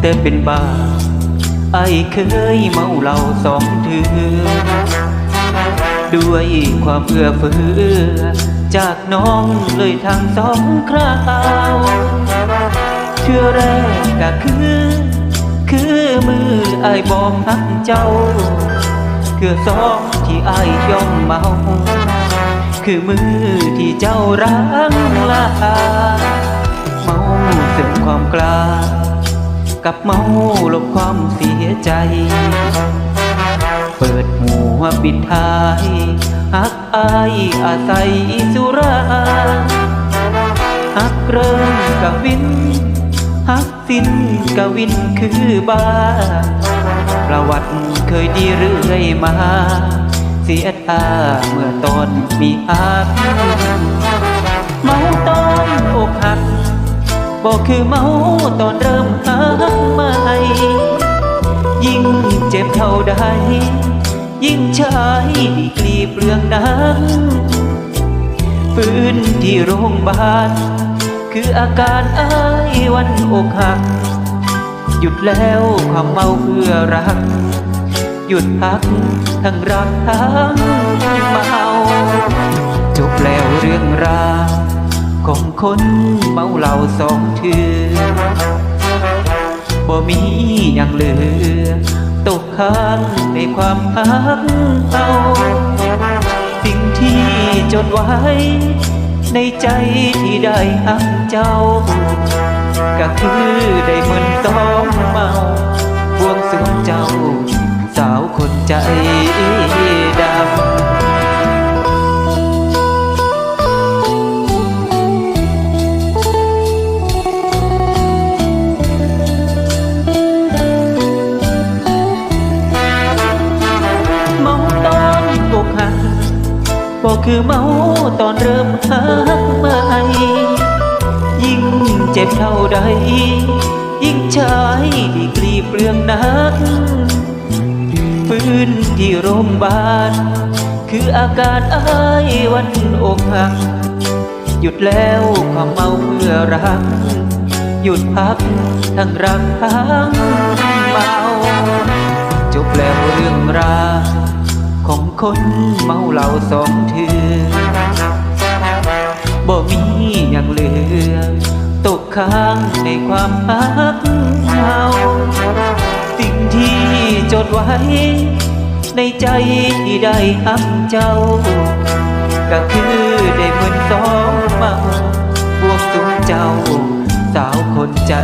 แต่เป็นบ้าไอ้เคยเมาเหล้าสองเถือด้วยความเอื้อเฟื้อ จากน้องเลยทางสองคราวเชื่อแรกก็คือ คือมือไอ้บอมหักเจ้าเคือสองที่ไอ้ยยอมเมา คือมือที่เจ้าร้างลาเมาซึ่งความกล้า กับเมาลบความเสียใจ เปิดหัวปิดท้ายหักอายอาศัยสุราหักเริ่มกับวินหักสิ้นกับวินคือบาประวัติเคยดีเรื่อยมา เสียท่าเมื่อตอนมีหักเมาตอนอกหัก บอกคือเมาตอนเริ่มหักใหม่ยิ่งเจ็บเท่าใด ยิ่งใช้ดีกรีเปลืองน้ำฟื้นที่โรงพยาบาลคืออาการอ้ายวันอกหัก หยุดแล้วความเมาเพื่อรัก หยุดพักทั้งรักทั้งเมาจบแล้วเรื่องราว ของคนเมาเหล้าสองเถือบ่มีอย่างเหลือ ตกค้างในความหักเอาสิ่งที่จดไว้ ในใจที่ได้หักเจ้า ก็คือได้เหมือนต้องเมาบวงสรวงเจ้า สาวคนใจ บอกคือเมาตอนเริ่มหักใหม่ยิ่งเจ็บเท่าใด ยิ่งใช้ดีกรีเปลืองนักฟื้นที่โรงพยาบาลคืออาการอายวันอกหัก หยุดแล้วความเมาเพื่อรัก หยุดพักทั้งรักทั้งเมา จบแล้วเรื่องราว ของคนเมาเหล้าสองเถือบ่มีอย่างเหลือ ตกค้างในความหักเมาสิ่งที่จดไว้ ในใจที่ได้หักเจ้า ก็คือได้เหมือนสองเมาบวกสูงเจ้า สาวคนใจ